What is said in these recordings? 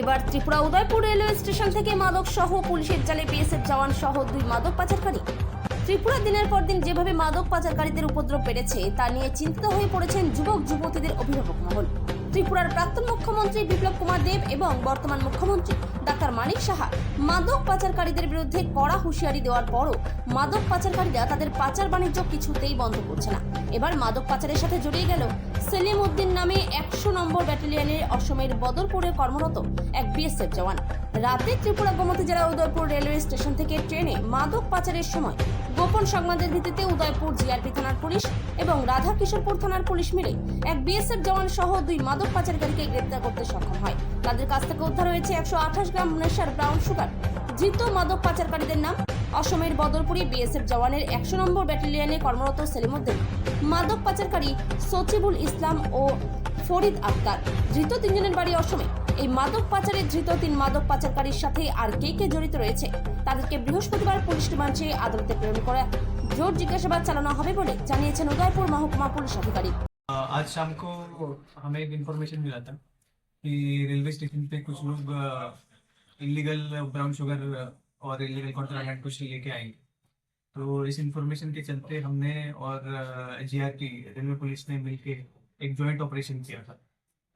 এবার Tripura Udaipur railway station থেকে মাদক সহ পুলিশের জালে বিএসএফ জওয়ান সহ দুই মাদক পাচারকারী। ত্রিপুরা দিনের পর দিন যেভাবে মাদক পাচারকারীদের উপদ্রব বেড়েছে, তা নিয়ে চিন্তিত হয়ে পড়েছেন যুবক যুবতীদের অভিভাবক মহল। ত্রিপুরার প্রাক্তন মুখ্যমন্ত্রী বিপ্লব কুমার দেব এবং বর্তমান মুখ্যমন্ত্রী ডাক্তার মানিক সাহা মাদক পাচারকারীদের বিরুদ্ধে কড়া হুঁশিয়ারি দেওয়ার পরও মাদক পাচারকারীরা তাদের পাচার বাণিজ্য কিছুতেই বন্ধ করছে না। এবার মাদক পাচারের সাথে জড়িয়ে গেল সেলিম উদ্দিন নামে একশো নম্বর ব্যাটালিয়নের অসমের বদরপুরে কর্মরত এক বিএসএফ জওয়ান। রাতে ত্রিপুরা গোমতী জেলা উদয়পুর রেলওয়ে স্টেশন থেকে ট্রেনে মাদক পাচারের সময় গোপন সংবাদের ভিত্তিতে উদয়পুর জিআরপি থানার পুলিশ এবং রাধা কিশোরপুর থানার পুলিশ মিলে এক বিএসএফ জওয়ান সহ দুই মাদক পাচারকারীকে গ্রেপ্তার করতে সক্ষম হয়। তাদের কাছ থেকে উদ্ধার হয়েছে একশো আঠাশ গ্রাম নেশার ব্রাউন সুগার। ধৃত মাদক পাচারকারীদের নাম অসমের বদরপুরি বিএসএফ জওয়ানের একশো নম্বর ব্যাটালিয়নে কর্মরত সেলিমুদ্দিন। মাদক পাচারকারী সচিবুল ইসলাম ও ফরিদ আক্তার। ধৃত তিনজনের বাড়ি অসমে। এই মাদক পাচারে ধৃত তিন মাদক পাচারকারীর সাথে আর কে কে জড়িত রয়েছে তাদেরকে বৃহস্পতিবার পুলিশ রিমান্ড চেয়ে আদালতে প্রেরণ করে জোর জিজ্ঞাসাবাদ চালানো হবে বলে জানিয়েছেন উদয়পুর মহকুমা পুলিশ আধিকারিক अ, आज शाम को हमें एक इन्फॉर्मेशन मिला था कि रेलवे स्टेशन पे कुछ लोग इलीगल ब्राउन शुगर और इलीगल कॉन्ट्राबैंड कुछ लेके आएंगे तो इस इन्फॉर्मेशन के चलते हमने और जीआरपी रेलवे पुलिस ने मिलके एक जॉइंट ऑपरेशन किया था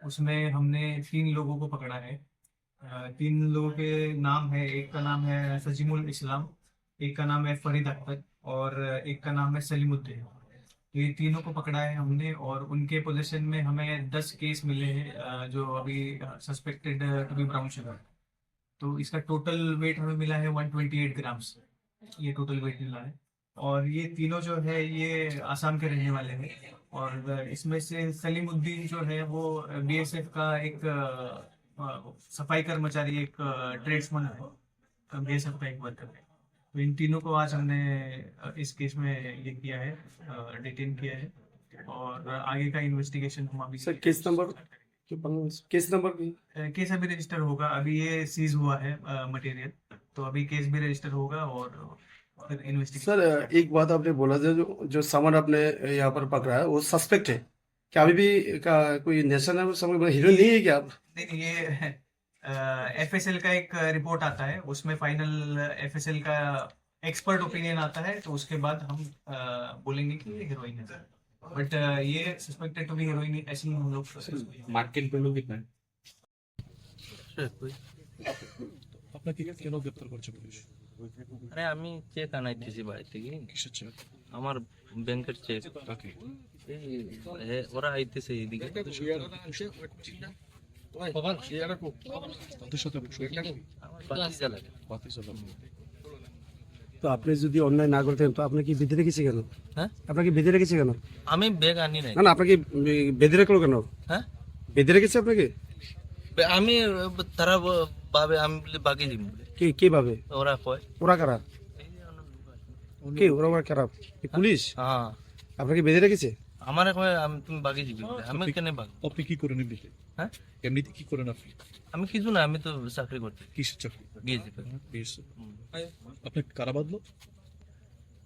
उसमें हमने तीन लोगों को पकड़ा है। तीन लोगों के नाम है, एक का नाम है सजीमुल इस्लाम, एक का नाम है फरीद अख्तर और एक का नाम है सलीमुद्दीन। ये तीनों को पकड़ा है हमने और उनके पोजीशन में हमें दस केस मिले हैं जो अभी suspected to be brown sugar तो इसका टोटल वेट हमें मिला है 128 ग्राम्स ये टोटल वेट मिला है। और ये तीनों जो है, ये आसाम के रहने वाले हैं। और इसमें से सलीमुद्दीन जो है वो बीएसएफ का एक सफ़ाई कर्मचारी एक ट्रेड्समैन है। बीएसएफ का एक वर्कर है। तो इन तीनों को आज हमने इस केस में ये किया है डिटेन किया है। और आगे का इन्वेस्टिगेशन हम अभी sir, case number? Case number case अभी रजिस्टर होगा। अभी ये सीज हुआ है मटेरियल तो अभी केस भी रजिस्टर होगा और सर एक बात आपने बोला था जो जो समर आपने यहाँ पर पकड़ा है वो सस्पेक्ट है। क्या अभी भी का कोई नेशन है वो समर हीरो नहीं है क्या आप? नहीं नहीं ये एफएसएल का एक रिपोर्ट आता है। उसमें फाइनल एफएसएल का एक्सपर्ट ओपिनियन आता है तो उसके बाद हम बोलेंगे कि ये हीरोइन है। बट ये सस्पेक्टेड टू बी हीरोइन ऐसे हम लोग मार्केट पे वैल्यू कितना है? लोग गिरफ़्तार कर चुके हैं। আরে আমি চেক আনাইতেছি বাড়ি থেকে। কিসের চেক আমার ব্যাংকের চেক কাকে? ওরা আইতেছে এইদিকে। তো আপনি যদি অন্যায় না করতেন তো আপনাকে বেঁধে রেখেছে কেন? হ্যাঁ? আপনাকে বেঁধে রেখেছে কেন? আমি ব্যাগ আনি নাই। না না আপনাকে বেঁধে রাখল কেন? হ্যাঁ? বেঁধে রেখেছে আপনাকে? আমি তারা ভাবে আমি বলি বাকি দিম বলে। কে কে ভাবে? ওরা কয়। ওরা কারা? কে ওরা ওরা খারাপ পুলিশ? হ্যাঁ। আপনাকে বেঁধে রেখেছে? আমার কয় আমি তুমি বাকি দিবি আমি কেন বাকি আপনি কি করেন এমনিতে হ্যাঁ? এমনিতে কি করেন আপনি? আমি কিছু না আমি তো চাকরি করতে। কিসের চাকরি? গিয়েছি। বেশ আপনাকে কারা বাঁধলো?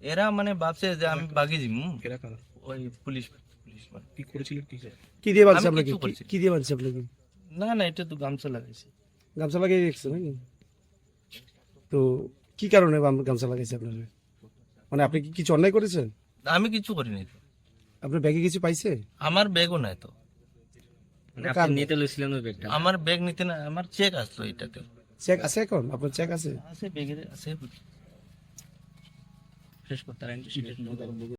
এরা মানে ভাবছে যে আমি বাকি দিব এরা কারা? ওই পুলিশ পুলিশ মানে। কি করেছিলেন কি কি দিয়ে বাঁধছে আপনাকে? কি- কি দিয়ে বাঁধছে আপনাকে? না না এটা তো গামছা লাগাইছে। গামছা লাগিয়ে রেখেছে নাকি? তো কি কারণে গামছা লাগাইছে আপনার? মানে আপনি কি কিছু অন্যায় করেছেন? আমি কিছু করিনি তো। আপনার ব্যাগে কিছু পাইছে? আমার ব্যাগও নাই তো। কার নিতে লইছিলেন ওই ব্যাগটা? আমার ব্যাগ নিতে না আমার চেক আসলো এটাতে চেক আছে এখন? আপনার চেক আছে? আছে ব্যাগে আছে। শেষ করতে